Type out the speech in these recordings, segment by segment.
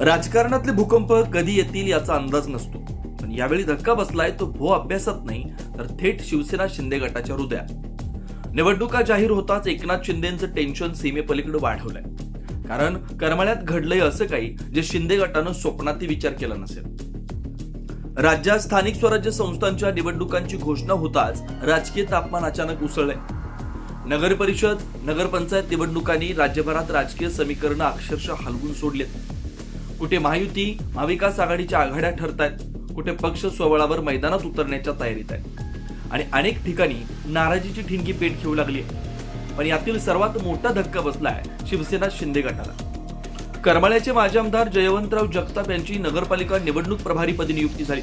राजकारणातले भूकंप कधी येतील याचा अंदाज नसतो. पण यावेळी धक्का बसलाय तो भो अभ्यासात नाही तर थेट शिवसेना शिंदे गटाच्या हृदयात. निवडणुका जाहीर होताच एकनाथ शिंदेचं टेन्शन सीमेपलीकडे वाढवलंय. कारण करमाळ्यात घडलंय असं काही जे शिंदे गटानं स्वप्नातही विचार केला नसेल. राज्यात स्थानिक स्वराज्य संस्थांच्या निवडणुकांची घोषणा होताच राजकीय तापमान अचानक उसळलंय. नगर परिषद नगरपंचायत निवडणुकांनी राज्यभरात राजकीय समीकरणं अक्षरशः हलवून सोडलेत. कुठे महायुती महाविकास आघाडीच्या आघाड्या ठरत आहेत कुठे पक्ष स्वबळावर मैदानात उतरण्याच्या तयारीत आहेत. आणि अनेक ठिकाणी नाराजीची ठिणगी पेट घेऊ लागली पण यातील सर्वात मोठा धक्का बसलाय शिवसेना शिंदे गटाला. करमाळ्याचे माजी आमदार जयवंतराव जगताप यांची नगरपालिका निवडणूक प्रभारीपदी नियुक्ती झाली.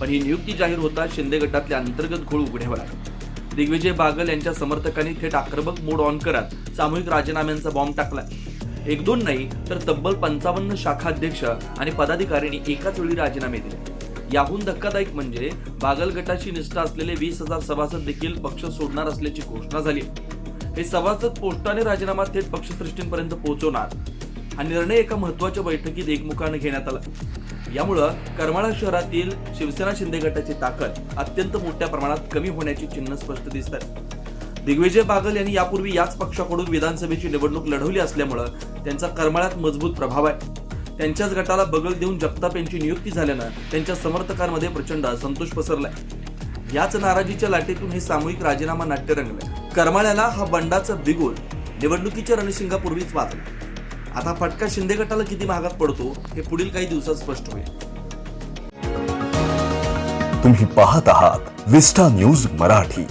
पण ही नियुक्ती जाहीर होता शिंदे गटातल्या अंतर्गत घोळ उघड्यावर आला दिग्विजय बागल यांच्या समर्थकांनी थेट आक्रमक मोड ऑन करत सामूहिक राजीनाम्यांचा बॉम्ब टाकला एक दोन नाही तर तब्बल पंचावन्न शाखाध्यक्ष आणि पदाधिकाऱ्यांनी एकाच वेळी राजीनामे दिले. याहून धक्कादायक म्हणजे बागल गटाची निष्ठा असलेले वीस हजार सभासद देखील पक्ष सोडणार असल्याची घोषणा झाली. हे सभासद पोस्टाने राजीनामा थेट पक्षश्रेष्ठींपर्यंत पोहोचवणार हा निर्णय एका महत्त्वाच्या बैठकीत एकमुखाने घेण्यात आला. यामुळं करमाळा शहरातील शिवसेना शिंदे गटाची ताकद अत्यंत मोठ्या प्रमाणात कमी होण्याची चिन्ह स्पष्ट दिसतात. दिग्विजय बागल यांनी यापूर्वी याच पक्षाकडून विधानसभेची निवडणूक लढवली असल्यामुळं त्यांचा करमाळ्यात मजबूत प्रभाव आहे. त्यांच्याच गटाला बगल देऊन जगताप यांची नियुक्ती झाल्यानं त्यांच्या समर्थकांमध्ये प्रचंड असंतोष पसरलाय. याच नाराजीच्या लाटेतून हे सामूहिक राजीनामा नाट्य रंगलं करमाळ्याला हा बंडाचा बिगुल. निवडणुकीच्या रणशिंगापूर्वीच वाचला. आता फटका शिंदे गटाला किती महागात पडतो हे पुढील काही दिवसात स्पष्ट होईल. तुम्ही पाहत आहात विस्टा न्यूज मराठी.